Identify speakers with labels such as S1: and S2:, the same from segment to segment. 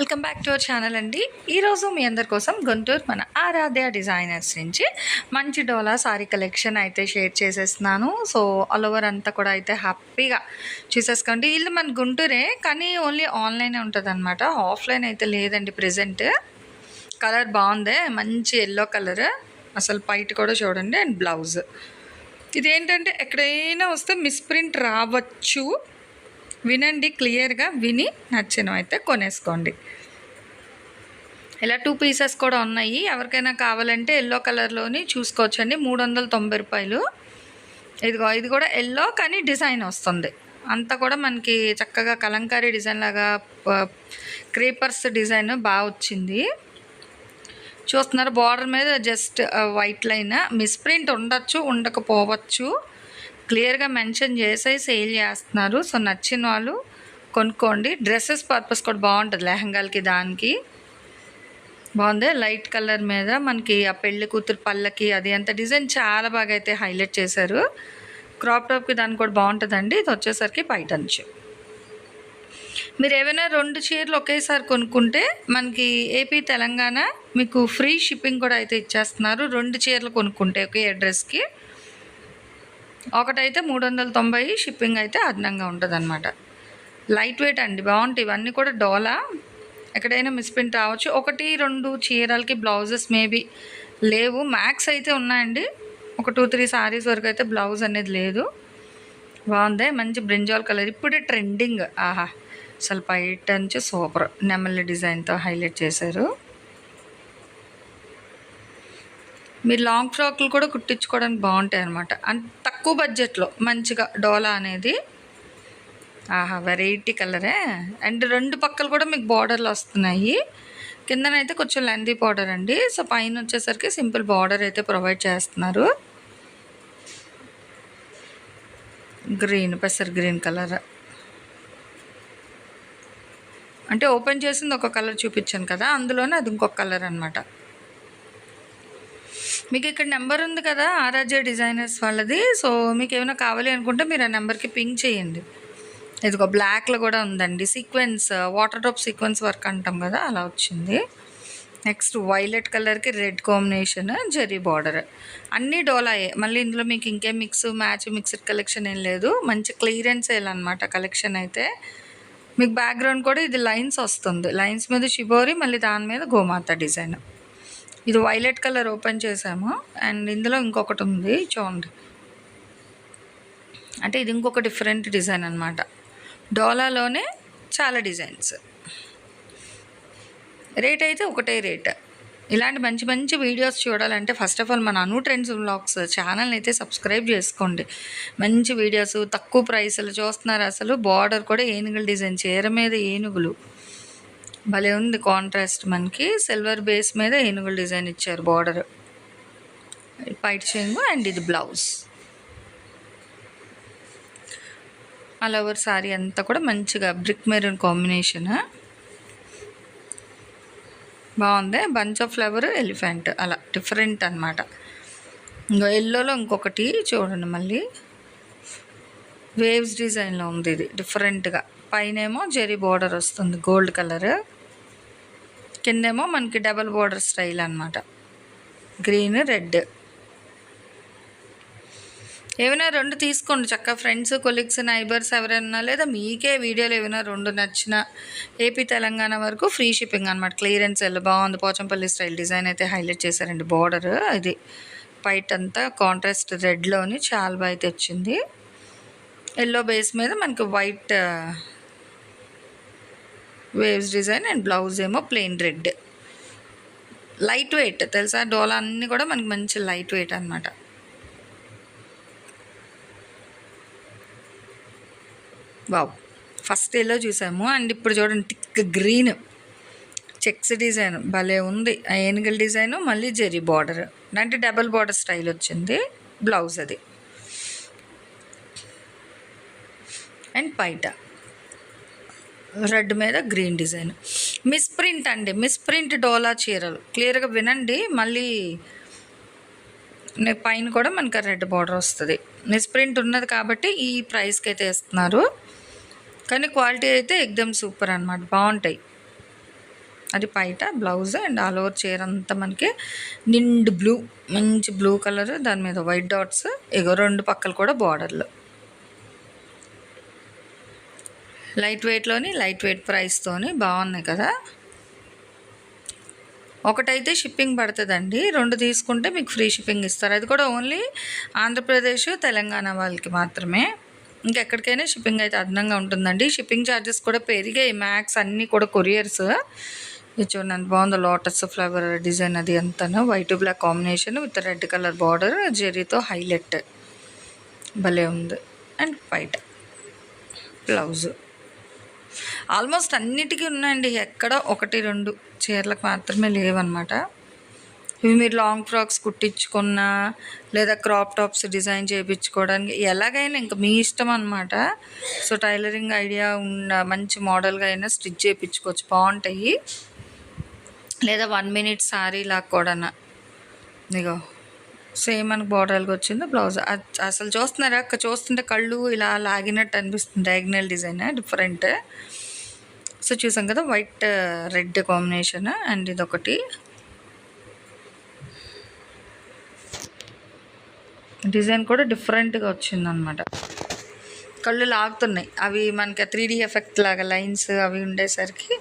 S1: Welcome back to our channel అండి. ఈరోజు మీ అందరి కోసం గుంటూరు మన ఆరాధ్య డిజైనర్స్ నుంచి మంచి డోలా సారీ కలెక్షన్ అయితే షేర్ చేసేస్తున్నాను. సో ఆల్ ఓవర్ అంతా కూడా అయితే హ్యాపీగా చూసేసుకోండి. వీళ్ళు మన గుంటూరే కానీ ఓన్లీ ఆన్లైనే ఉంటుంది అనమాట ఆఫ్లైన్ అయితే లేదండి ప్రజెంట్ కలర్ బాగుంది మంచి ఎల్లో కలర్. అసలు పైట్ కూడా చూడండి అండ్ బ్లౌజ్. ఇదేంటంటే ఎక్కడైనా వస్తే మిస్ప్రింట్ రావచ్చు. వినండి క్లియర్గా విని నచ్చినవైతే కొనేసుకోండి. ఇలా టూ పీసెస్ కూడా ఉన్నాయి. ఎవరికైనా కావాలంటే ఎల్లో కలర్లోని చూసుకోవచ్చండి. మూడు వందల తొంభై రూపాయలు. ఇదిగో ఇది కూడా ఎల్లో కానీ డిజైన్ వస్తుంది. అంతా కూడా మనకి చక్కగా కలంకారీ డిజైన్ లాగా క్రీపర్స్ డిజైన్ బాగా వచ్చింది. చూస్తున్నారు బార్డర్ మీద జస్ట్ వైట్ లైన్ మిస్ప్రింట్ ఉండొచ్చు ఉండకపోవచ్చు. క్లియర్గా మెన్షన్ చేసి సేల్ చేస్తున్నారు. సో నచ్చిన వాళ్ళు కొనుక్కోండి. డ్రెస్సెస్ పర్పస్ కూడా బాగుంటుంది లెహంగాలకి దానికి. బాగుంది. లైట్ కలర్ మీద మనకి ఆ పెళ్ళి కూతురు పళ్ళకి అది అంత డిజైన్ చాలా బాగా అయితే హైలైట్ చేశారు. క్రాప్ టాప్కి దానికి కూడా బాగుంటుందండి. ఇది వచ్చేసరికి బయట నుంచి. మీరు ఏమైనా రెండు చీరలు ఒకేసారి కొనుక్కుంటే మనకి ఏపీ తెలంగాణ మీకు ఫ్రీ షిప్పింగ్ కూడా అయితే ఇచ్చేస్తున్నారు. రెండు చీరలు కొనుక్కుంటే ఒకే అడ్రస్కి ఒకటైతే మూడు వందల తొంభై షిప్పింగ్ అయితే అదనంగా ఉంటుంది లైట్ వెయిట్ అండి. బాగుంటాయి. ఇవన్నీ కూడా డోలా. ఎక్కడైనా మిస్ప్రింట్ రావచ్చు. ఒకటి రెండు చీరలకి బ్లౌజెస్ మేబీ లేవు. మ్యాక్స్ అయితే ఉన్నాయండి. ఒక టూ త్రీ సారీస్ వరకు అయితే బ్లౌజ్ అనేది లేదు. బాగుంది. మంచి బ్రింజాల్ కలర్. ఇప్పుడే ట్రెండింగ్. ఆహా అసలు పైట్ నుంచి సూపర్. నెమలి డిజైన్తో హైలైట్ చేశారు. మీరు లాంగ్ ఫ్రాక్లు కూడా కుట్టించుకోవడానికి బాగుంటాయి అనమాట అంత తక్కువ బడ్జెట్లో మంచిగా డోలా అనేది ఆహా వెరైటీ కలరే అండ్ రెండు పక్కలు కూడా మీకు బార్డర్లు వస్తున్నాయి. కిందనైతే కొంచెం లెందీ బార్డర్ అండి. సో పైన వచ్చేసరికి సింపుల్ బార్డర్ అయితే ప్రొవైడ్ చేస్తున్నారు. గ్రీన్ పెసర్ గ్రీన్ కలర్ అంటే ఓపెన్ చేసింది ఒక కలర్ చూపించాను కదా అందులోనే అది ఇంకొక కలర్ అనమాట మీకు ఇక్కడ నెంబర్ ఉంది కదా ఆరాధ్య డిజైనర్స్ వాళ్ళది. సో మీకు ఏమైనా కావాలి అనుకుంటే మీరు ఆ నెంబర్కి పింక్ చేయండి. ఇదిగో బ్లాక్లో కూడా ఉందండి. Sequence water drop sequence work అంటాం కదా అలా వచ్చింది. నెక్స్ట్ వైలెట్ కలర్కి రెడ్ కాంబినేషన్ జెరీ బార్డర్. అన్నీ డోలాయే. మళ్ళీ ఇందులో మీకు ఇంకేం మిక్స్ మ్యాచ్ మిక్స్డ్ కలెక్షన్ ఏం లేదు. మంచి క్లియరెన్స్ వేయాలన్నమాట కలెక్షన్ అయితే. మీకు బ్యాక్గ్రౌండ్ కూడా ఇది లైన్స్ వస్తుంది. లైన్స్ మీద షిబోరి మళ్ళీ దాని మీద గోమాత డిజైన్. ఇది వైలెట్ కలర్ ఓపెన్ చేసాము. అండ్ ఇందులో ఇంకొకటి ఉంది చూడండి. అంటే ఇది ఇంకొక డిఫరెంట్ డిజైన్ అనమాట డోలాలోనే చాలా డిజైన్స్. రేట్ అయితే ఒకటే రేట్. ఇలాంటి మంచి మంచి వీడియోస్ చూడాలంటే ఫస్ట్ ఆఫ్ ఆల్ మన అను ట్రెండ్స్ వ్లాగ్స్ ఛానల్ని అయితే సబ్స్క్రైబ్ చేసుకోండి. మంచి వీడియోస్ తక్కువ ప్రైస్లు చూస్తున్నారు అసలు. బార్డర్ కూడా ఏనుగులు డిజైన్ చీర మీద ఏనుగులు. భలే ఉంది కాంట్రాస్ట్ మనకి. సిల్వర్ బేస్ మీద ఏనుగుల డిజైన్ ఇచ్చారు బార్డర్. పైట్ చెంగు అండ్ ఇది బ్లౌజ్. ఆల్ ఓవర్ శారీ అంతా కూడా మంచిగా బ్రిక్ మెరూన్ కాంబినేషన్ బాగుంది. బంచ్ ఆఫ్ ఫ్లవర్ ఎలిఫెంట్ అలా డిఫరెంట్ అనమాట ఇంకా ఎల్లోలో ఇంకొకటి చూడండి మళ్ళీ. వేవ్స్ డిజైన్లో ఉంది ఇది డిఫరెంట్గా. పైనేమో జెరీ బార్డర్ వస్తుంది గోల్డ్ కలర్. కిందేమో మనకి డబల్ బార్డర్ స్టైల్ అనమాట గ్రీన్ రెడ్. ఏమైనా రెండు తీసుకోండి. చక్క ఫ్రెండ్స్ కొలీగ్స్ నైబర్స్ ఎవరైనా లేదా మీకే వీడియోలు ఏమైనా రెండు నచ్చిన ఏపీ తెలంగాణ వరకు ఫ్రీ షిప్పింగ్ అనమాట క్లియరెన్స్ వెళ్ళి బాగుంది. పోచంపల్లి స్టైల్ డిజైన్ అయితే హైలైట్ చేశారండి బార్డర్ ఇది పైట్ అంతా కాంట్రాస్ట్ రెడ్లోని చాలా బాగా తెచ్చింది ఎల్లో బేస్ మీద మనకి white waves design and blouse ఏమో ప్లెయిన్ రెడ్ లైట్ వెయిట్ తెలుసా? డోలా అన్నీ కూడా మనకి మంచి లైట్ వెయిట్ అనమాట వావ్. ఫస్ట్ ఎల్లో చూసాము. అండ్ ఇప్పుడు చూడండి టిక్ గ్రీన్. చెక్స్ డిజైన్ భలే ఉంది. ఆ ఏనుగల డిజైన్ మళ్ళీ జెరీ బార్డర్. అంటే డబల్ బార్డర్ స్టైల్ వచ్చింది. బ్లౌజ్ అది. అండ్ పైట. రెడ్ మీద గ్రీన్ డిజైన్ మిస్ ప్రింట్ అండి. మిస్ ప్రింట్ డోలా చీరలు. క్లియర్గా వినండి. మళ్ళీ పైన కూడా మనకి రెడ్ బార్డర్ వస్తుంది. మిస్ ప్రింట్ ఉన్నది కాబట్టి ఈ ప్రైస్కి అయితే ఇస్తున్నారు. కానీ క్వాలిటీ అయితే ఎగ్దమ్ సూపర్ అనమాట బాగుంటాయి. అది పైట బ్లౌజ్ అండ్ ఆల్ ఓవర్ చీర అంతా మనకి నిండు బ్లూ మంచి బ్లూ కలర్ దాని మీద వైట్ డాట్స్ ఇగో రెండు పక్కలు కూడా బార్డర్లు. లైట్ వెయిట్లోని లైట్ వెయిట్ ప్రైస్తోని బాగున్నాయి కదా. ఒకటైతే షిప్పింగ్ పడుతుందండి. రెండు తీసుకుంటే మీకు ఫ్రీ షిప్పింగ్ ఇస్తారు. అది కూడా ఓన్లీ ఆంధ్రప్రదేశ్ తెలంగాణ వాళ్ళకి మాత్రమే. ఇంకెక్కడికైనా షిప్పింగ్ అయితే అదనంగా ఉంటుందండి. షిప్పింగ్ ఛార్జెస్ కూడా పెరిగాయి. మ్యాక్స్ అన్నీ కూడా కొరియర్స్. ఇది చూడండి ఎంత బాగుంది లోటస్ ఫ్లవర్ డిజైన్ అది అంతాను. White black combination with red colour border జెరీతో highlight. భలే ఉంది. And white blouse. ఆల్మోస్ట్ అన్నిటికీ ఉన్నాయండి. ఎక్కడ ఒకటి రెండు చీరలకు మాత్రమే లేవన్నమాట. ఇవి మీరు లాంగ్ ఫ్రాక్స్ కుట్టించుకున్నా లేదా క్రాప్ టాప్స్ డిజైన్ చేయించుకోవడానికి ఎలాగైనా ఇంకా మీ ఇష్టం అనమాట సో టైలరింగ్ ఐడియా ఉన్న మంచి మోడల్గా అయినా స్టిచ్ చేయించుకోవచ్చు. బాగుంటాయి. లేదా వన్ మినిట్ సారీ లాగా కూడా ఇగో సేమ్ మనకు బార్డర్కి వచ్చింది బ్లౌజ్. అసలు చూస్తున్నారా? అక్క చూస్తుంటే కళ్ళు ఇలా లాగినట్టు అనిపిస్తుంది. Diagonal design? డిఫరెంట్. సో చూసాం కదా వైట్ రెడ్ కాంబినేషన్. అండ్ ఇదొకటి. డిజైన్ కూడా డిఫరెంట్గా వచ్చిందనమాట కళ్ళు లాగుతున్నాయి. అవి మనకి త్రీ డీ ఎఫెక్ట్ లాగా లైన్స్ అవి ఉండేసరికి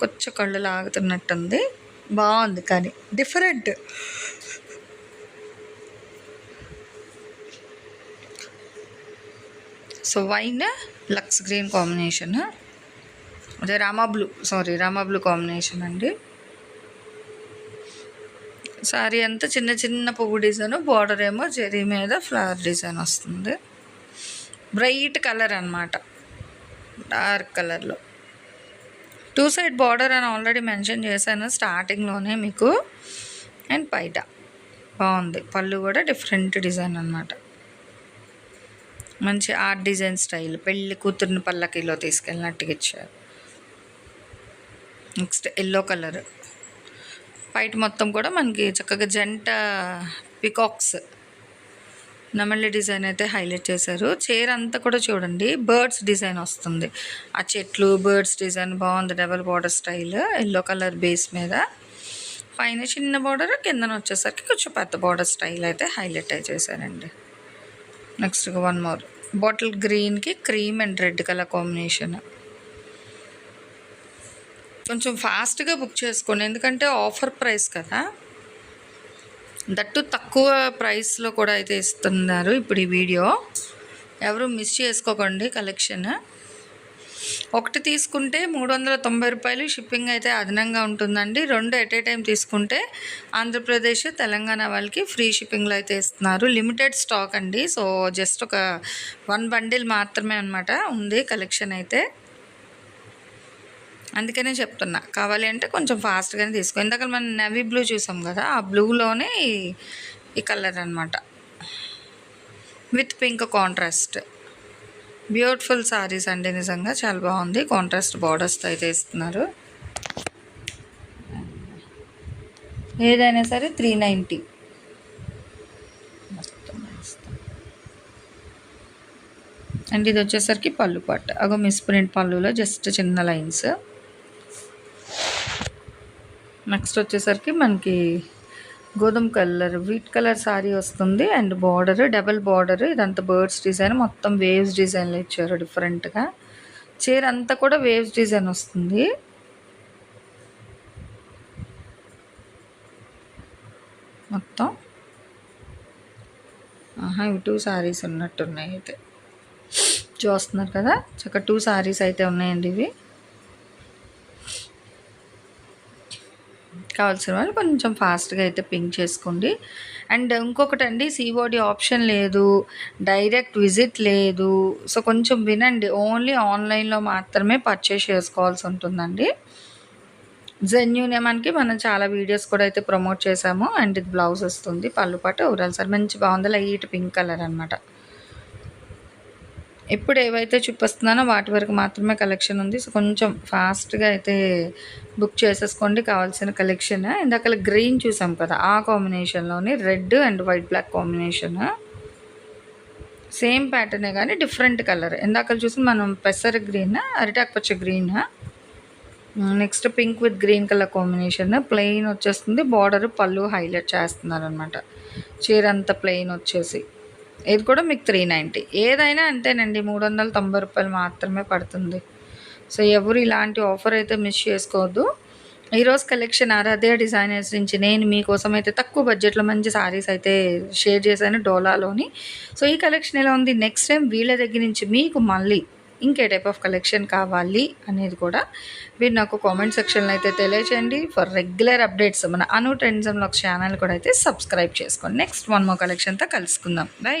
S1: కొంచెం కళ్ళు లాగుతున్నట్టుంది. బాగుంది కానీ డిఫరెంట్. సో వైన్ లక్స్ గ్రీన్ కాంబినేషన్. అదే Rama blue sari Rama blue combination అండి. సారీ అంతా చిన్న చిన్న పువ్వు డిజైన్ బార్డర్ ఏమో జెరీ మీద ఫ్లవర్ డిజైన్ వస్తుంది. బ్రైట్ కలర్ అనమాట డార్క్ కలర్లో. టూ సైడ్ బార్డర్ అని ఆల్రెడీ మెన్షన్ చేశాను స్టార్టింగ్లోనే మీకు. అండ్ పైట బాగుంది. పళ్ళు కూడా డిఫరెంట్ డిజైన్ అనమాట మంచి ఆర్ట్ డిజైన్ స్టైల్. పెళ్ళి కూతుర్ని పల్లకిలో తీసుకెళ్ళినట్టుగా ఇచ్చారు. Next yellow colour. పైట మొత్తం కూడా మనకి చక్కగా జంట పికాక్స్ నమల్లి డిజైన్ అయితే హైలైట్ చేశారు. చీర అంతా కూడా చూడండి బర్డ్స్ డిజైన్ వస్తుంది. ఆ చెట్లు బర్డ్స్ డిజైన్ బాగుంది double border style yellow colour base మీద. పైన చిన్న బార్డర్ కిందన వచ్చేసరికి కొంచెం పెద్ద బార్డర్ స్టైల్ అయితే హైలైట్ అయి చేశారండి. Next one more. బాటిల్ గ్రీన్కి cream and red colour combination. కొంచెం ఫాస్ట్గా బుక్ చేసుకోండి. ఎందుకంటే ఆఫర్ ప్రైస్ కదా. దట్టు తక్కువ ప్రైస్లో కూడా అయితే ఇస్తున్నారు ఇప్పుడు ఈ వీడియో. ఎవరు మిస్ చేసుకోకండి కలెక్షన్. ఒకటి తీసుకుంటే మూడు వందల తొంభై రూపాయలు షిప్పింగ్ అయితే అదనంగా ఉంటుందండి. రెండు ఎట్ ఏ టైం తీసుకుంటే ఆంధ్రప్రదేశ్ తెలంగాణ వాళ్ళకి ఫ్రీ షిప్పింగ్లో అయితే ఇస్తున్నారు. లిమిటెడ్ స్టాక్ అండి. సో జస్ట్ ఒక వన్ బండిల్ మాత్రమే అనమాట ఉంది కలెక్షన్ అయితే. అందుకనే చెప్తున్నా. కావాలి అంటే కొంచెం ఫాస్ట్గానే తీసుకో. ఇందాక మనం నవీ బ్లూ చూసాం కదా ఆ బ్లూలోనే ఈ- కలర్ అనమాట with pink contrast beautiful saris అండి నిజంగా. చాలా బాగుంది. కాంట్రాస్ట్ బార్డర్స్తో అయితే ఇస్తున్నారు. ఏదైనా సరే త్రీ నైంటీ అండ్ ఇది వచ్చేసరికి పళ్ళు పట్టు అగో మిస్ ప్రింట్ పళ్ళులో జస్ట్ చిన్న లైన్స్ నెక్స్ట్ వచ్చేసరికి మనకి గోధుమ కలర్ వీట్ కలర్ సారీ వస్తుంది అండ్ బార్డర్ డబల్ బార్డర్ ఇదంతా బర్డ్స్ డిజైన్ మొత్తం వేవ్స్ డిజైన్లో ఇచ్చారు డిఫరెంట్గా చీర అంతా కూడా వేవ్స్ డిజైన్ వస్తుంది. మొత్తం. ఆహా ఇవి టూ శారీస్ ఉన్నట్టున్నాయి అయితే. చూస్తున్నారు కదా? చక్క టూ శారీస్ అయితే ఉన్నాయండి ఇవి. కావాల్సిన వాళ్ళు కొంచెం ఫాస్ట్గా అయితే పింక్ చేసుకోండి. అండ్ ఇంకొకటి అండి సిఓడి ఆప్షన్ లేదు డైరెక్ట్ విజిట్ లేదు. సో కొంచెం వినండి. ఓన్లీ ఆన్లైన్లో మాత్రమే పర్చేస్ చేసుకోవాల్సి ఉంటుందండి. జెన్యూన్ మనకి మనం చాలా వీడియోస్ కూడా అయితే ప్రమోట్ చేసాము. అండ్ ఇది బ్లౌజ్ వస్తుంది పళ్ళు పాటు. ఓవరాల్ సార్ మంచి బాగుంది. లైట్ పింక్ కలర్ అనమాట ఇప్పుడు ఏవైతే చూపిస్తున్నానో వాటి వరకు మాత్రమే కలెక్షన్ ఉంది. సో కొంచెం ఫాస్ట్గా అయితే బుక్ చేసేసుకోండి. కావాల్సిన కలెక్షన్ ఇందాక గ్రీన్ చూసాం కదా ఆ కాంబినేషన్లోని red and white black combination same ప్యాటర్నే కానీ డిఫరెంట్ కలర్ ఇందాక చూసి మనం పెసర గ్రీన్ అరిటాక్ పచ్చ green next pink with green colour combination plain వచ్చేస్తుంది. బార్డర్ పళ్ళు హైలైట్ చేస్తున్నారు అనమాట చీర అంతా ప్లెయిన్ వచ్చేసి. ఇది కూడా మీకు త్రీ నైంటీ ఏదైనా అంతేనండి మూడు వందల తొంభై రూపాయలు మాత్రమే పడుతుంది. సో ఎవరు ఇలాంటి ఆఫర్ అయితే మిస్ చేసుకోవద్దు. ఈరోజు కలెక్షన్ ఆరాధ్య డిజైనర్స్ నుంచి నేను మీకోసం అయితే తక్కువ బడ్జెట్లో మంచి శారీస్ అయితే షేర్ చేశాను డోలాలోని. సో ఈ కలెక్షన్ ఎలా ఉంది? నెక్స్ట్ టైం వీళ్ళ దగ్గర నుంచి మీకు మళ్ళీ ఇంకే టైప్ ఆఫ్ కలెక్షన్ కావాలి అనేది కూడా మీరు నాకు కామెంట్ సెక్షన్లో అయితే తెలియచేయండి ఫర్ రెగ్యులర్ అప్డేట్స్ మన అను ట్రెండ్స్ ఒక ఛానల్ కూడా అయితే సబ్స్క్రైబ్ చేసుకోండి. నెక్స్ట్ వన్ మో కలెక్షన్తో కలుసుకుందాం. బై